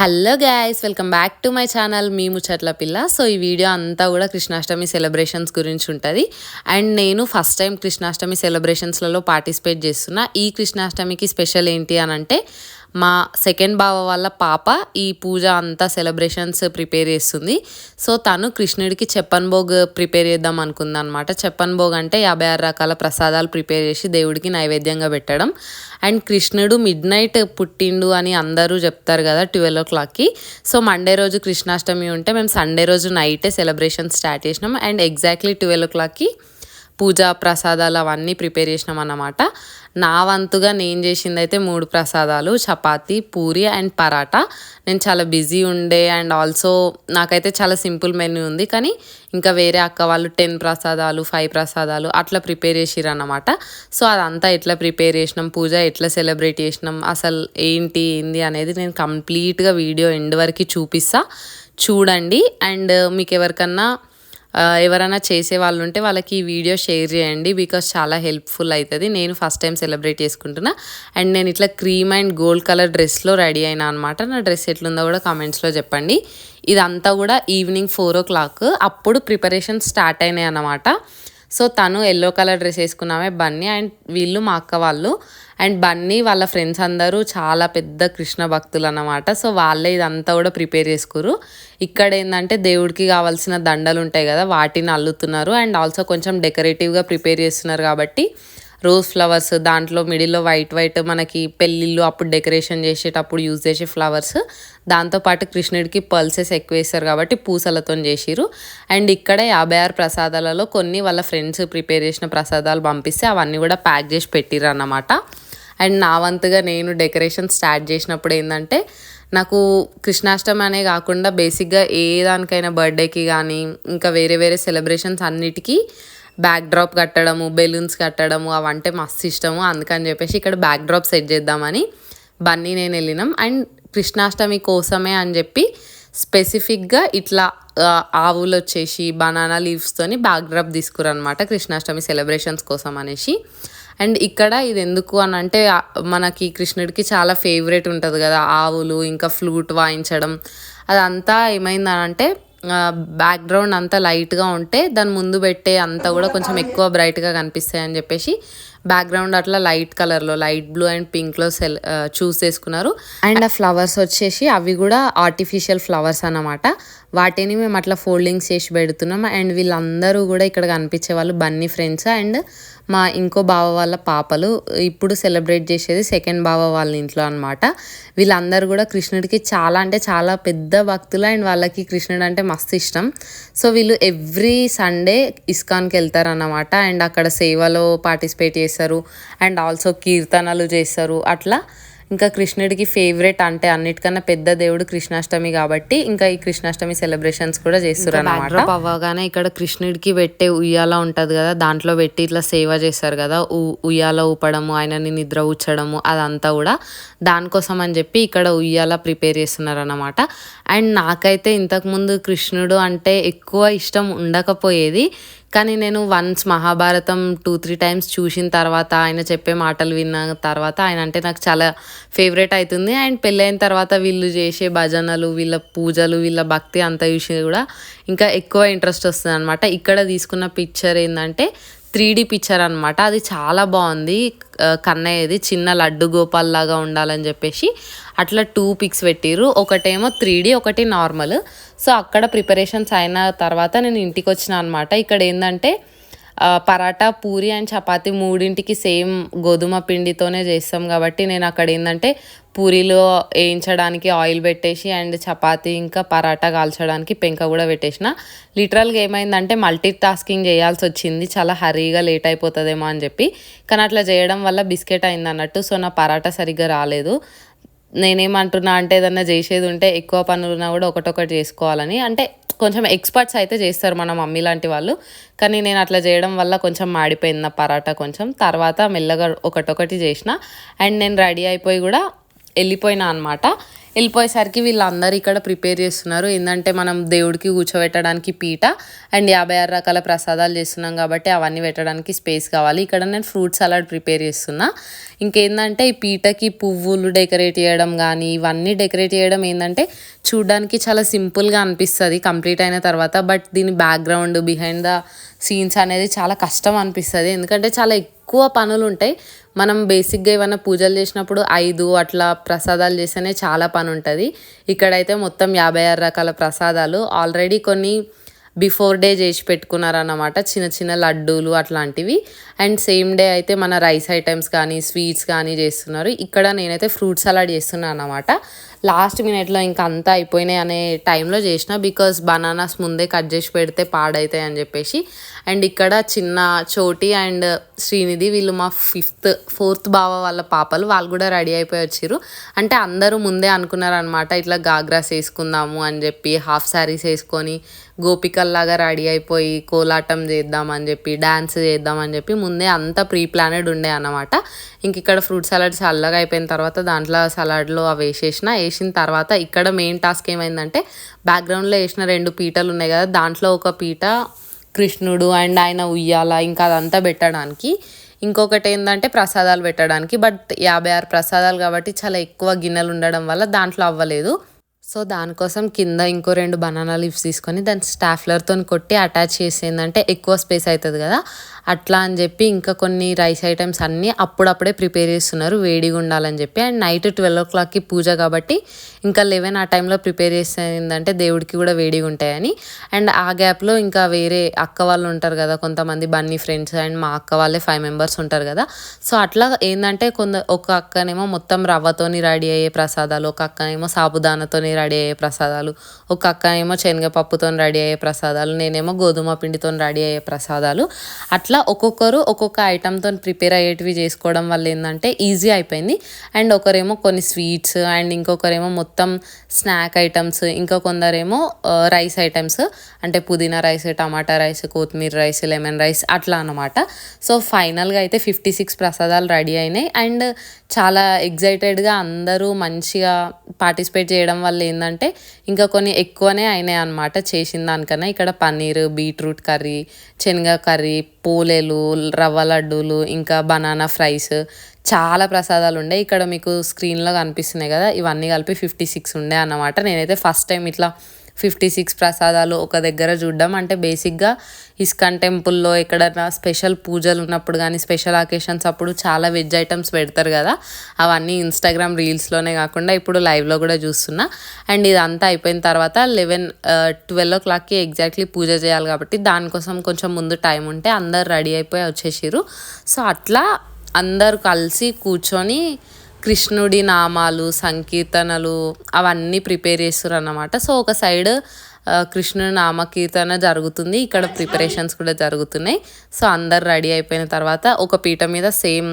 Hello guys welcome back to my channel మీ ముచ్చట్ల పిల్ల. So ఈ వీడియో అంతా కూడా కృష్ణాష్టమి సెలబ్రేషన్స్ గురించి ఉంటుంది. అండ్ నేను ఫస్ట్ టైం కృష్ణాష్టమి సెలబ్రేషన్స్లలో పార్టిసిపేట్ చేస్తున్నా. ఈ కృష్ణాష్టమికి స్పెషల్ ఏంటి అని అంటే మా సెకండ్ బావ వాళ్ళ పాప ఈ పూజ అంతా సెలబ్రేషన్స్ ప్రిపేర్ చేస్తుంది. సో తను కృష్ణుడికి చెప్పన్ భోగ్ ప్రిపేర్ చేద్దాం అనుకుంది అనమాట చెప్పన్ భోగ్ అంటే యాభై ఆరు రకాల ప్రసాదాలు ప్రిపేర్ చేసి దేవుడికి నైవేద్యంగా పెట్టడం. అండ్ కృష్ణుడు మిడ్ నైట్ పుట్టిండు అని అందరూ చెప్తారు కదా ట్వెల్వ్ ఓ క్లాక్కి సో మండే రోజు కృష్ణాష్టమి ఉంటే మేము సండే రోజు నైటే సెలబ్రేషన్ స్టార్ట్ చేసినాం. అండ్ ఎగ్జాక్ట్లీ ట్వెల్వ్ ఓ క్లాక్కి పూజా ప్రసాదాలు అవన్నీ ప్రిపేర్ చేసినాం అన్నమాట. నా వంతుగా నేను చేసింది అయితే మూడు ప్రసాదాలు చపాతి పూరి అండ్ పరాటా. నేను చాలా బిజీ ఉండే అండ్ ఆల్సో నాకైతే చాలా సింపుల్ మెన్యూ ఉంది కానీ ఇంకా వేరే అక్క వాళ్ళు టెన్ ప్రసాదాలు ఫైవ్ ప్రసాదాలు అట్లా ప్రిపేర్ చేసిరు అనమాట సో అదంతా ఎట్లా ప్రిపేర్ చేసినాం పూజ ఎట్లా సెలబ్రేట్ చేసినాం అసలు ఏంటి ఏంది అనేది నేను కంప్లీట్గా వీడియో ఎండ్ వరకు చూపిస్తా. చూడండి అండ్ మీకు ఎవరికన్నా ఎవరైనా చేసే వాళ్ళు ఉంటే వాళ్ళకి ఈ వీడియో షేర్ చేయండి బికాస్ చాలా హెల్ప్ఫుల్ అవుతుంది నేను ఫస్ట్ టైం సెలబ్రేట్ చేసుకుంటున్నా. అండ్ నేను ఇట్లా క్రీమ్ అండ్ గోల్డ్ కలర్ డ్రెస్లో రెడీ అయినా అనమాట నా డ్రెస్ ఎట్లుందో కూడా కామెంట్స్లో చెప్పండి. ఇదంతా కూడా ఈవినింగ్ ఫోర్ ఓ క్లాక్ అప్పుడు ప్రిపరేషన్ స్టార్ట్ అయినాయి అన్నమాట. సో తను ఎల్లో కలర్ డ్రెస్ వేసుకున్నామే బన్నీ అండ్ వీళ్ళు మా అక్క వాళ్ళు. అండ్ బన్నీ వాళ్ళ ఫ్రెండ్స్ అందరూ చాలా పెద్ద కృష్ణ భక్తులు అన్నమాట. సో వాళ్ళే ఇదంతా కూడా ప్రిపేర్ చేసుకురు ఇక్కడ ఏంటంటే దేవుడికి కావాల్సిన దండలు ఉంటాయి కదా వాటిని అల్లుతున్నారు. అండ్ ఆల్సో కొంచెం డెకరేటివ్గా ప్రిపేర్ చేస్తున్నారు కాబట్టి రోజ్ ఫ్లవర్స్ దాంట్లో మిడిల్లో వైట్ వైట్ మనకి పెళ్ళిళ్ళు అప్పుడు డెకరేషన్ చేసేటప్పుడు యూజ్ చేసే ఫ్లవర్స్. దాంతోపాటు కృష్ణుడికి పల్సెస్ ఎక్కువ వేస్తారు కాబట్టి పూసలతో చేసిరు అండ్ ఇక్కడ యాభై ఆరు ప్రసాదాలలో కొన్ని వాళ్ళ ఫ్రెండ్స్ ప్రిపేర్ చేసిన ప్రసాదాలు పంపిస్తే అవన్నీ కూడా ప్యాక్ చేసి పెట్టిర్రు అన్నమాట. అండ్ నా వంతుగా నేను డెకరేషన్ స్టార్ట్ చేసినప్పుడు ఏంటంటే నాకు కృష్ణాష్టమి అనే కాకుండా బేసిక్గా ఏ దానికైనా బర్త్డేకి కానీ ఇంకా వేరే వేరే సెలబ్రేషన్స్ అన్నిటికీ బ్యాక్ డ్రాప్ కట్టడము బెలూన్స్ కట్టడము అవంటే మస్తు ఇష్టము. అందుకని చెప్పేసి ఇక్కడ బ్యాక్ డ్రాప్ సెట్ చేద్దామని బన్నీ నేను వెళ్ళినాం. అండ్ కృష్ణాష్టమి కోసమే అని చెప్పి స్పెసిఫిక్గా ఇట్లా ఆవులు వచ్చేసి బనానా లీవ్స్తోని బ్యాక్ డ్రాప్ తీసుకురనమాట కృష్ణాష్టమి సెలబ్రేషన్స్ కోసం అనేసి. అండ్ ఇక్కడ ఇది ఎందుకు అని అంటే మనకి కృష్ణుడికి చాలా ఫేవరెట్ ఉంటుంది కదా ఆవులు ఇంకా ఫ్లూట్ వాయించడం. అదంతా ఏమైందనంటే బ్యాక్గ్రౌండ్ అంతా లైట్గా ఉంటే దాని ముందు పెట్టే అంతా కూడా కొంచెం ఎక్కువ బ్రైట్గా కనిపిస్తాయి అని చెప్పేసి బ్యాక్గ్రౌండ్ అట్లా లైట్ కలర్లో లైట్ బ్లూ అండ్ పింక్లో సెల్ చూస్ చేసుకున్నారు. అండ్ ఆ ఫ్లవర్స్ వచ్చేసి అవి కూడా ఆర్టిఫిషియల్ ఫ్లవర్స్ అన్నమాట. వాటిని మేము అట్లా ఫోల్డింగ్స్ చేసి పెడుతున్నాం. అండ్ వీళ్ళందరూ కూడా ఇక్కడ కనిపించే వాళ్ళు బన్నీ ఫ్రెండ్స్ అండ్ మా ఇంకో బావ వాళ్ళ పాపలు ఇప్పుడు సెలబ్రేట్ చేసేది సెకండ్ బావ వాళ్ళ ఇంట్లో అనమాట వీళ్ళందరూ కూడా కృష్ణుడికి చాలా అంటే చాలా పెద్ద భక్తులు అండ్ వాళ్ళకి కృష్ణుడు అంటే మస్తు ఇష్టం. సో వీళ్ళు ఎవ్రీ సండే ఇస్కాన్కి వెళ్తారు అన్నమాట. అండ్ అక్కడ సేవలో పార్టిసిపేట్ చేస్తారు. అండ్ ఆల్సో కీర్తనలు చేస్తారు. అట్లా ఇంకా కృష్ణుడికి ఫేవరెట్ అంటే అన్నిటికన్నా పెద్ద దేవుడు కృష్ణాష్టమి కాబట్టి ఇంకా ఈ కృష్ణాష్టమి సెలబ్రేషన్స్ కూడా చేస్తారు అనమాట అవ్వగానే ఇక్కడ కృష్ణుడికి పెట్టే ఉయ్యాల ఉంటది కదా దాంట్లో పెట్టి ఇట్లా సేవ చేస్తారు కదా ఉయ్యాల ఊపడము ఆయనని నిద్ర ఊచడము అదంతా కూడా దానికోసం అని చెప్పి ఇక్కడ ఉయ్యాల ప్రిపేర్ చేస్తున్నారు అనమాట అండ్ నాకైతే ఇంతకుముందు కృష్ణుడు అంటే ఎక్కువ ఇష్టం ఉండకపోయేది కానీ నేను once Mahabharatam two three times చూసిన తర్వాత ఆయన చెప్పే మాటలు విన్న తర్వాత ఆయన అంటే నాకు చాలా ఫేవరెట్ అవుతుంది అండ్ పెళ్ళైన తర్వాత వీళ్ళు చేసే భజనలు వీళ్ళ పూజలు వీళ్ళ భక్తి అంత చూసి కూడా ఇంకా ఎక్కువ ఇంట్రెస్ట్ వస్తుంది అనమాట ఇక్కడ తీసుకున్న పిక్చర్ ఏంటంటే త్రీ డీ పిక్చర్ అనమాట అది చాలా బాగుంది. కన్నయ్యది చిన్న లడ్డు గోపాల్ లాగా ఉండాలని చెప్పేసి అట్లా టూ పిక్స్ పెట్టిర్రు. ఒకటేమో త్రీ డీ ఒకటి నార్మల్. సో అక్కడ ప్రిపరేషన్స్ అయిన తర్వాత నేను ఇంటికి వచ్చిన అనమాట ఇక్కడ ఏంటంటే పరాటా పూరి అండ్ చపాతి మూడింటికి సేమ్ గోధుమ పిండితోనే చేస్తాం కాబట్టి నేను అక్కడ ఏంటంటే పూరీలో వేయించడానికి ఆయిల్ పెట్టేసి అండ్ చపాతి ఇంకా పరాటా కాల్చడానికి పెంక కూడా పెట్టేసిన. లిటరల్గా ఏమైందంటే మల్టీ టాస్కింగ్ చేయాల్సి వచ్చింది. చాలా హరీగా లేట్ అయిపోతుందేమో అని చెప్పి. కానీ అట్లా చేయడం వల్ల బిస్కెట్ అయింది అన్నట్టు సో నా పరాటా సరిగ్గా రాలేదు. నేనేమంటున్నా అంటే ఏదన్నా చేసేది ఉంటే ఎక్కువ పనులున్నా కూడా ఒకటొకటి చేసుకోవాలని. అంటే కొంచెం ఎక్స్పర్ట్స్ అయితే చేస్తారు మన మమ్మీ లాంటి వాళ్ళు. కానీ నేను అట్లా చేయడం వల్ల కొంచెం మాడిపోయింది నా పరాటా కొంచెం. తర్వాత మెల్లగా ఒకటొకటి చేసిన. అండ్ నేను రెడీ అయిపోయి కూడా వెళ్ళిపోయినా అనమాట వెళ్ళిపోయేసరికి వీళ్ళందరూ ఇక్కడ ప్రిపేర్ చేస్తున్నారు. ఏంటంటే మనం దేవుడికి కూర్చోబెట్టడానికి పీట అండ్ యాభై ఆరు రకాల ప్రసాదాలు చేస్తున్నాం కాబట్టి అవన్నీ పెట్టడానికి స్పేస్ కావాలి. ఇక్కడ నేను ఫ్రూట్ సలాడ్ ప్రిపేర్ చేస్తున్నా. ఇంకేందంటే ఈ పీటకి పువ్వులు డెకరేట్ చేయడం కానీ ఇవన్నీ డెకరేట్ చేయడం ఏంటంటే చూడడానికి చాలా సింపుల్గా అనిపిస్తుంది కంప్లీట్ అయిన తర్వాత. బట్ దీని బ్యాక్గ్రౌండ్ బిహైండ్ ద సీన్స్ అనేది చాలా కష్టం అనిపిస్తుంది. ఎందుకంటే చాలా ఎక్కువ పనులు ఉంటాయి మనం బేసిక్గా ఏమైనా పూజలు చేసినప్పుడు ఐదు అట్లా ప్రసాదాలు చేస్తేనే చాలా పని ఉంటుంది ఇక్కడైతే మొత్తం యాభై ఆరు రకాల ప్రసాదాలు. ఆల్రెడీ కొన్ని బిఫోర్ డే చేసి పెట్టుకున్నారన్నమాట. చిన్న చిన్న లడ్డూలు అట్లాంటివి. అండ్ సేమ్ డే అయితే మన రైస్ ఐటమ్స్ కానీ స్వీట్స్ కానీ చేస్తున్నారు. ఇక్కడ నేనైతే ఫ్రూట్ సలాడ్ చేస్తున్నాను అనమాట లాస్ట్ మినిట్లో ఇంకా అంతా అయిపోయినాయి అనే టైంలో చేసిన బికాస్ బనానాస్ ముందే కట్ చేసి పెడితే పాడవుతాయి అని చెప్పేసి. అండ్ ఇక్కడ చిన్న చోటి అండ్ శ్రీనిధి వీళ్ళు మా ఫిఫ్త్ ఫోర్త్ బావ వాళ్ళ పాపలు వాళ్ళు కూడా రెడీ అయిపోయి వచ్చారు అంటే అందరూ ముందే అనుకున్నారనమాట ఇట్లా గాగ్రాస్ వేసుకుందాము అని చెప్పి హాఫ్ శారీస్ వేసుకొని గోపికల్లాగా రెడీ అయిపోయి కోలాటం చేద్దామని చెప్పి డ్యాన్స్ చేద్దామని చెప్పి ముందే అంతా ప్రీ ప్లానెడ్ ఉండే అన్నమాట. ఇంక ఇక్కడ ఫ్రూట్ సలాడ్ చల్లగా అయిపోయిన తర్వాత దాంట్లో సలాడ్లో అవి వేసేసిన. వేసిన తర్వాత ఇక్కడ మెయిన్ టాస్క్ ఏమైందంటే బ్యాక్గ్రౌండ్లో వేసిన రెండు పీటలు ఉన్నాయి కదా దాంట్లో ఒక పీట కృష్ణుడు అండ్ ఆయన ఉయ్యాల ఇంకా అదంతా పెట్టడానికి. ఇంకొకటి ఏంటంటే ప్రసాదాలు పెట్టడానికి. బట్ యాభై ఆరు ప్రసాదాలు కాబట్టి చాలా ఎక్కువ గిన్నెలు ఉండడం వల్ల దాంట్లో అవ్వలేదు. సో దానికోసం కింద ఇంకో రెండు బనానా లీవ్స్ తీసుకొని దాన్ని స్టాఫ్లర్తో కొట్టి అటాచ్ చేసేందంటే ఎక్కువ స్పేస్ అవుతుంది కదా. అట్లా అని చెప్పి ఇంకా కొన్ని రైస్ ఐటమ్స్ అన్నీ అప్పుడప్పుడే ప్రిపేర్ చేస్తున్నారు. వేడిగా ఉండాలని చెప్పి. అండ్ నైట్ ట్వెల్వ్ ఓ క్లాక్కి పూజ కాబట్టి ఇంకా లెవెన్ ఆ టైంలో ప్రిపేర్ చేసేందంటే దేవుడికి కూడా వేడిగా ఉంటాయని. అండ్ ఆ గ్యాప్లో ఇంకా వేరే అక్క వాళ్ళు ఉంటారు కదా కొంతమంది బన్నీ ఫ్రెండ్స్ అండ్ మా అక్క వాళ్ళే ఫైవ్ మెంబర్స్ ఉంటారు కదా. సో అట్లా ఏంటంటే కొంత ఒక అక్కనేమో మొత్తం రవ్వతోని రెడీ అయ్యే ప్రసాదాలు ఒక అక్కనేమో సాబుదానాతోని రెడీ అయ్యే ప్రసాదాలు ఒక అక్క ఏమో శనగపప్పుతో రెడీ అయ్యే ప్రసాదాలు నేనేమో గోధుమ పిండితో రెడీ అయ్యే ప్రసాదాలు. అట్లా ఒక్కొక్కరు ఒక్కొక్క ఐటమ్తో ప్రిపేర్ అయ్యేటివి చేసుకోవడం వల్ల ఏంటంటే ఈజీ అయిపోయింది. అండ్ ఒకరేమో కొన్ని స్వీట్స్ అండ్ ఇంకొకరేమో మొత్తం స్నాక్ ఐటమ్స్ ఇంకా కొందరేమో రైస్ ఐటమ్స్ అంటే పుదీనా రైస్ టమాటా రైస్ కొత్తిమీర రైస్ లెమన్ రైస్ అట్లా అనమాట సో ఫైనల్గా అయితే ఫిఫ్టీ సిక్స్ ప్రసాదాలు రెడీ అయినాయి. అండ్ చాలా ఎగ్జైటెడ్గా అందరూ మంచిగా పార్టిసిపేట్ చేయడం వల్ల ఏంటంటే ఇంకా కొన్ని ఎక్కువనే అయినాయి అనమాట చేసిన దానికన్నా. ఇక్కడ పన్నీర్ బీట్రూట్ కర్రీ శనగ కర్రీ పూలేలు రవ్వ లడ్డూలు ఇంకా బనానా ఫ్రైస్ చాలా ప్రసాదాలు ఉండే. ఇక్కడ మీకు స్క్రీన్లో కనిపిస్తున్నాయి కదా ఇవన్నీ కలిపి ఫిఫ్టీ సిక్స్ ఉండే అన్నమాట. నేనైతే ఫస్ట్ టైం ఇట్లా ఫిఫ్టీ సిక్స్ ప్రసాదాలు ఒక దగ్గర చూడడం. అంటే బేసిక్గా ఇస్కాన్ టెంపుల్లో ఎక్కడైనా స్పెషల్ పూజలు ఉన్నప్పుడు కానీ స్పెషల్ అకేషన్స్ అప్పుడు చాలా వెజ్ ఐటమ్స్ పెడతారు కదా అవన్నీ ఇన్స్టాగ్రామ్ రీల్స్లోనే కాకుండా ఇప్పుడు లైవ్లో కూడా చూస్తున్నా. అండ్ ఇదంతా అయిపోయిన తర్వాత లెవెన్ ట్వెల్వ్ ఓ క్లాక్కి ఎగ్జాక్ట్లీ పూజ చేయాలి కాబట్టి దానికోసం కొంచెం ముందు టైం ఉంటే అందరు రెడీ అయిపోయి వచ్చేసారు సో అట్లా అందరు కలిసి కూర్చొని కృష్ణుడి నామాలు సంకీర్తనలు అవన్నీ ప్రిపేర్ చేస్తారు అన్నమాట సో ఒక సైడ్ కృష్ణుడి నామకీర్తన జరుగుతుంది. ఇక్కడ ప్రిపరేషన్స్ కూడా జరుగుతున్నాయి. సో అందరు రెడీ అయిపోయిన తర్వాత ఒక పీట మీద సేమ్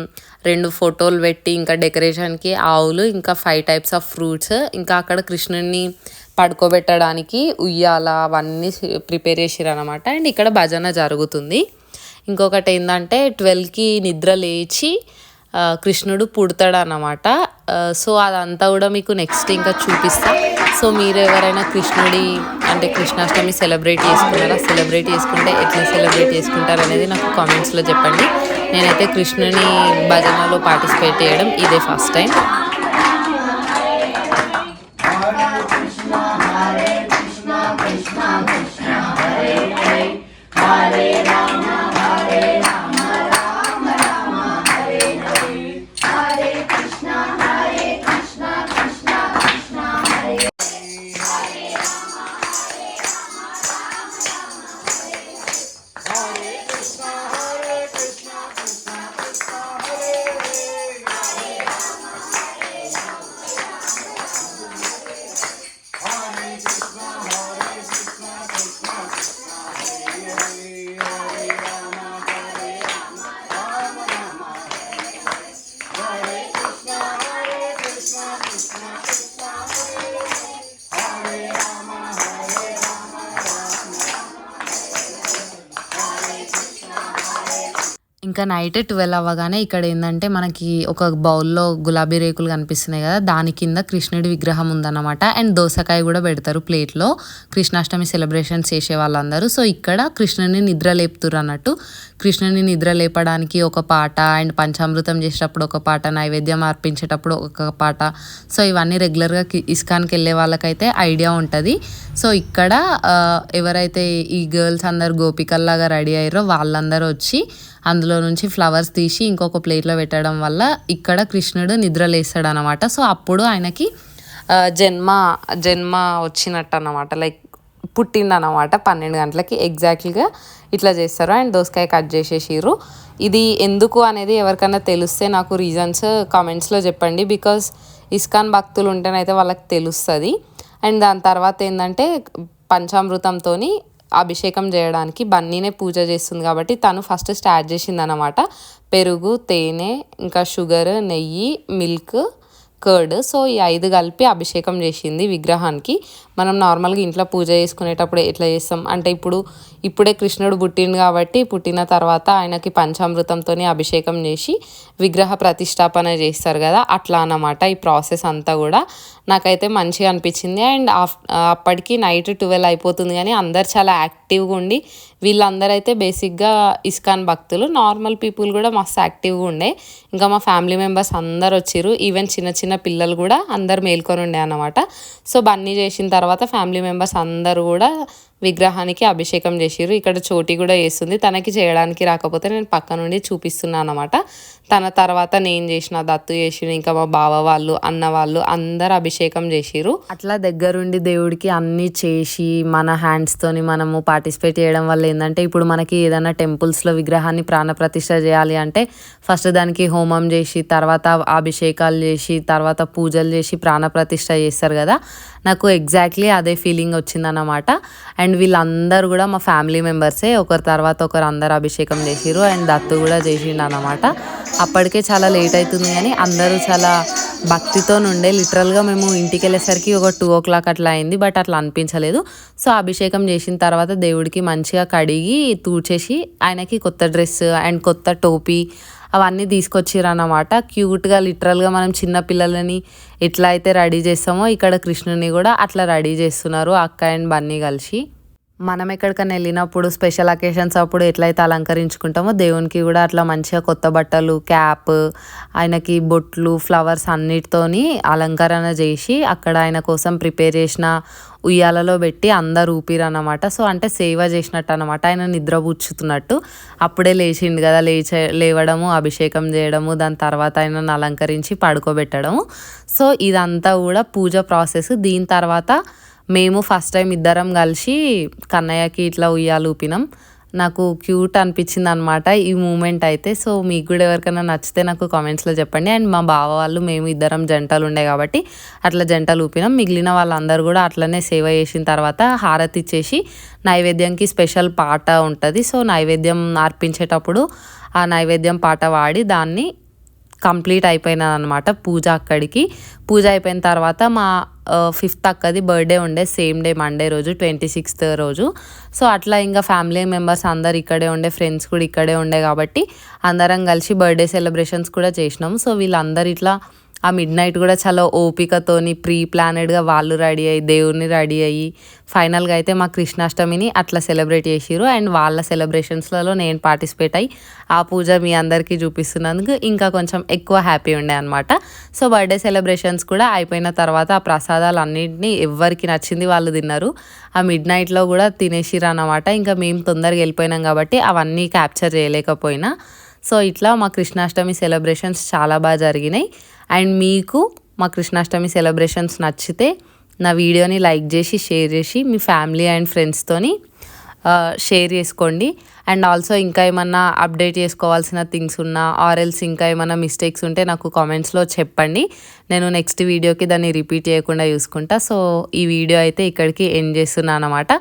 రెండు ఫోటోలు పెట్టి ఇంకా డెకరేషన్కి ఆవులు ఇంకా ఫైవ్ టైప్స్ ఆఫ్ ఫ్రూట్స్ ఇంకా అక్కడ కృష్ణుడిని పడుకోబెట్టడానికి ఉయ్యాల అవన్నీ ప్రిపేర్ చేసారు అనమాట అండ్ ఇక్కడ భజన జరుగుతుంది. ఇంకొకటి ఏంటంటే ట్వెల్వ్కి నిద్ర లేచి కృష్ణుడు పుడతాడు అన్నమాట సో అదంతా కూడా మీకు నెక్స్ట్ ఇంకా చూపిస్తా. సో మీరు ఎవరైనా కృష్ణుడి అంటే కృష్ణాష్టమి సెలబ్రేట్ చేసుకున్నారా? సెలబ్రేట్ చేసుకుంటే ఎట్లా సెలబ్రేట్ చేసుకుంటారు అనేది నాకు కామెంట్స్లో చెప్పండి. నేనైతే కృష్ణుని భజనలో పార్టిసిపేట్ చేయడం ఇదే ఫస్ట్ టైం. ఇంకా నైట్ ట్వెల్వ్ అవ్వగానే ఇక్కడ ఏంటంటే మనకి ఒక బౌల్లో గులాబీ రేకులు కనిపిస్తున్నాయి కదా దాని కింద కృష్ణుడి విగ్రహం ఉందన్నమాట. అండ్ దోసకాయ కూడా పెడతారు ప్లేట్లో. కృష్ణాష్టమి సెలబ్రేషన్స్ చేసే వాళ్ళందరూ. సో ఇక్కడ కృష్ణుని నిద్ర లేపుతురు అన్నట్టు. కృష్ణుని నిద్ర లేపడానికి ఒక పాట అండ్ పంచామృతం చేసేటప్పుడు ఒక పాట నైవేద్యం అర్పించేటప్పుడు ఒక పాట. సో ఇవన్నీ రెగ్యులర్గా ఇస్కాన్కి వెళ్ళే వాళ్ళకైతే ఐడియా ఉంటుంది. సో ఇక్కడ ఎవరైతే ఈ గర్ల్స్ అందరు గోపికల్లాగా రెడీ అయ్యారో వాళ్ళందరూ వచ్చి అందులో నుంచి ఫ్లవర్స్ తీసి ఇంకొక ప్లేట్లో పెట్టడం వల్ల ఇక్కడ కృష్ణుడు నిద్రలేస్తాడు అనమాట సో అప్పుడు ఆయనకి జన్మ జన్మ వచ్చినట్టు అనమాట లైక్ పుట్టిండనమాట పన్నెండు గంటలకి ఎగ్జాక్ట్లీగా ఇట్లా చేస్తారు. అండ్ దోసకాయ కట్ చేసేసిర్రు. ఇది ఎందుకు అనేది ఎవరికైనా తెలిస్తే నాకు రీజన్స్ కామెంట్స్లో చెప్పండి. బికాస్ ఇస్కాన్ భక్తులు ఉంటేనైతే వాళ్ళకి తెలుస్తుంది. అండ్ దాని తర్వాత ఏంటంటే పంచామృతంతో అభిషేకం చేయడానికి బన్నీనే పూజ చేస్తుంది కాబట్టి తను ఫస్ట్ స్టార్ట్ చేసింది అనమాట పెరుగు తేనె ఇంకా షుగర్ నెయ్యి మిల్క్ కర్డ్. సో ఈ ఐదు కలిపి అభిషేకం చేసింది విగ్రహానికి. మనం నార్మల్గా ఇంట్లో పూజ చేసుకునేటప్పుడు ఎట్లా చేస్తాం? అంటే ఇప్పుడు ఇప్పుడే కృష్ణుడు పుట్టిండు కాబట్టి పుట్టిన తర్వాత ఆయనకి పంచామృతంతో అభిషేకం చేసి విగ్రహ ప్రతిష్టాపన చేస్తారు కదా అట్లా అన్నమాట ఈ ప్రాసెస్ అంతా కూడా. నాకైతే మంచిగా అనిపించింది. అండ్ అప్పటికి నైట్ ట్వెల్వ్ అయిపోతుంది కానీ అందరు చాలా యాక్టివ్గా ఉండి వీళ్ళందరూ అయితే బేసిక్గా ఇస్కాన్ భక్తులు. నార్మల్ పీపుల్ కూడా మస్తు యాక్టివ్గా ఉండే. ఇంకా మా ఫ్యామిలీ మెంబర్స్ అందరు వచ్చిర్రు. ఈవెన్ చిన్న చిన్న పిల్లలు కూడా అందరు మేల్కొని ఉండే అన్నమాట. సో బన్నీ చేసిన తర్వాత ఫ్యామిలీ మెంబర్స్ అందరూ కూడా విగ్రహానికి అభిషేకం చేసిర్రు. ఇక్కడ చోటి కూడా చేస్తుంది. తనకి చేయడానికి రాకపోతే నేను పక్క నుండి చూపిస్తున్నాను అనమాట తన తర్వాత నేను చేసిన దత్తు చేసిన ఇంకా మా బావ వాళ్ళు అన్న వాళ్ళు అందరు అభిషేకం చేసిర్రు. అట్లా దగ్గరుండి దేవుడికి అన్ని చేసి మన హ్యాండ్స్తోని మనము పార్టిసిపేట్ చేయడం వల్ల ఏంటంటే ఇప్పుడు మనకి ఏదైనా టెంపుల్స్లో విగ్రహాన్ని ప్రాణప్రతిష్ఠ చేయాలి అంటే ఫస్ట్ దానికి హోమం చేసి తర్వాత అభిషేకాలు చేసి తర్వాత పూజలు చేసి ప్రాణప్రతిష్ఠ చేస్తారు కదా. నాకు ఎగ్జాక్ట్లీ అదే ఫీలింగ్ వచ్చిందన్నమాట. అండ్ వీళ్ళందరూ కూడా మా ఫ్యామిలీ మెంబర్సే. ఒకరి తర్వాత ఒకరు అందరు అభిషేకం చేసిరు అండ్ దత్తు కూడా చేసిండు అనమాట అప్పటికే చాలా లేట్ అవుతుంది కానీ అందరూ చాలా భక్తితో నుండే లిటరల్గా మేము ఇంటికి వెళ్ళేసరికి ఒక టూ ఓ క్లాక్ అట్లా అయింది. బట్ అట్లా అనిపించలేదు. సో అభిషేకం చేసిన తర్వాత దేవుడికి మంచిగా కడిగి తూచేసి ఆయనకి కొత్త డ్రెస్ అండ్ కొత్త టోపీ అవన్నీ తీసుకొచ్చిరన్నమాట. క్యూట్గా లిటరల్గా మనం చిన్న పిల్లలని ఎట్లా అయితే రెడీ చేస్తామో ఇక్కడ కృష్ణుని కూడా అట్లా రెడీ చేస్తున్నారు అక్క అండ్ బన్నీ కలిసి. మనం ఎక్కడికైనా వెళ్ళినప్పుడు స్పెషల్ అకేషన్స్ అప్పుడు ఎట్లయితే అలంకరించుకుంటామో దేవునికి కూడా అట్లా మంచిగా కొత్త బట్టలు క్యాప్ ఆయనకి బొట్లు ఫ్లవర్స్ అన్నిటితోని అలంకరణ చేసి అక్కడ ఆయన కోసం ప్రిపేర్ చేసిన ఉయ్యాలలో పెట్టి అందరు ఊపిరన్నమాట. సో అంటే సేవ చేసినట్టు అనమాట ఆయన నిద్రపుచ్చుతున్నట్టు అప్పుడే లేచిండు కదా లేచే లేవడము అభిషేకం చేయడము దాని తర్వాత ఆయనను అలంకరించి పడుకోబెట్టడము. సో ఇదంతా కూడా పూజ ప్రాసెస్ దీని తర్వాత మేము ఫస్ట్ టైం ఇద్దరం కలిసి కన్నయ్యకి ఇట్లా ఉయ్యాలు ఊపినాం. నాకు క్యూట్ అనిపించింది అనమాట ఈ మూమెంట్ అయితే. సో మీకు కూడా ఎవరికైనా నచ్చితే నాకు కామెంట్స్లో చెప్పండి. అండ్ మా బావ వాళ్ళు మేము ఇద్దరం జంటలు ఉండే కాబట్టి అట్లా జంటలు ఊపినాం. మిగిలిన వాళ్ళందరూ కూడా అట్లనే సేవ చేసిన తర్వాత హారతి ఇచ్చేసి నైవేద్యంకి స్పెషల్ పాట ఉంటుంది. సో నైవేద్యం అర్పించేటప్పుడు ఆ నైవేద్యం పాట వాడి దాన్ని కంప్లీట్ అయిపోయినది అనమాట పూజ అక్కడికి. పూజ అయిపోయిన తర్వాత మా ఫిఫ్త్ అక్కది బర్త్డే ఉండే సేమ్ డే మండే రోజు ట్వంటీ సిక్స్త్ రోజు. సో అట్లా ఇంకా ఫ్యామిలీ మెంబర్స్ అందరు ఇక్కడే ఉండే ఫ్రెండ్స్ కూడా ఇక్కడే ఉండే కాబట్టి అందరం కలిసి బర్త్డే సెలబ్రేషన్స్ కూడా చేసినాం. సో వీళ్ళందరు ఇట్లా ఆ మిడ్ నైట్ కూడా చాలా ఓపికతోని ప్రీ ప్లానెడ్గా వాళ్ళు రెడీ అయ్యి దేవుడిని రెడీ అయ్యి ఫైనల్గా అయితే మా కృష్ణాష్టమిని అట్లా సెలబ్రేట్ చేసిరు అండ్ వాళ్ళ సెలబ్రేషన్స్లలో నేను పార్టిసిపేట్ అయ్యి ఆ పూజ మీ అందరికీ చూపిస్తున్నందుకు ఇంకా కొంచెం ఎక్కువ హ్యాపీ ఉండే అనమాట సో బర్త్డే సెలబ్రేషన్స్ కూడా అయిపోయిన తర్వాత ఆ ప్రసాదాలు అన్నింటినీ ఎవరికి నచ్చింది వాళ్ళు తిన్నారు. ఆ మిడ్ నైట్లో కూడా తినేసిరు అనమాట ఇంకా మేము తొందరగా వెళ్ళిపోయినాం కాబట్టి అవన్నీ క్యాప్చర్ చేయలేకపోయినా. సో ఇట్లా మా కృష్ణాష్టమి సెలబ్రేషన్స్ చాలా బాగా జరిగినాయి. అండ్ మీకు మా కృష్ణాష్టమి సెలబ్రేషన్స్ నచ్చితే నా వీడియోని లైక్ చేసి షేర్ చేసి మీ ఫ్యామిలీ అండ్ ఫ్రెండ్స్తోని షేర్ చేసుకోండి. అండ్ ఆల్సో ఇంకా ఏమన్నా అప్డేట్ చేసుకోవాల్సిన థింగ్స్ ఉన్నా ఆర్ఎల్స్ ఇంకా ఏమైనా మిస్టేక్స్ ఉంటే నాకు కామెంట్స్లో చెప్పండి. నేను నెక్స్ట్ వీడియోకి దాన్ని రిపీట్ చేయకుండా చూసుకుంటా. సో ఈ వీడియో అయితే ఇక్కడికి ఎండ్ చేస్తున్నాను అనమాట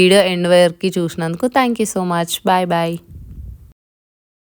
వీడియో ఎండ్ వరకు చూసినందుకు thank you so much. Bye bye.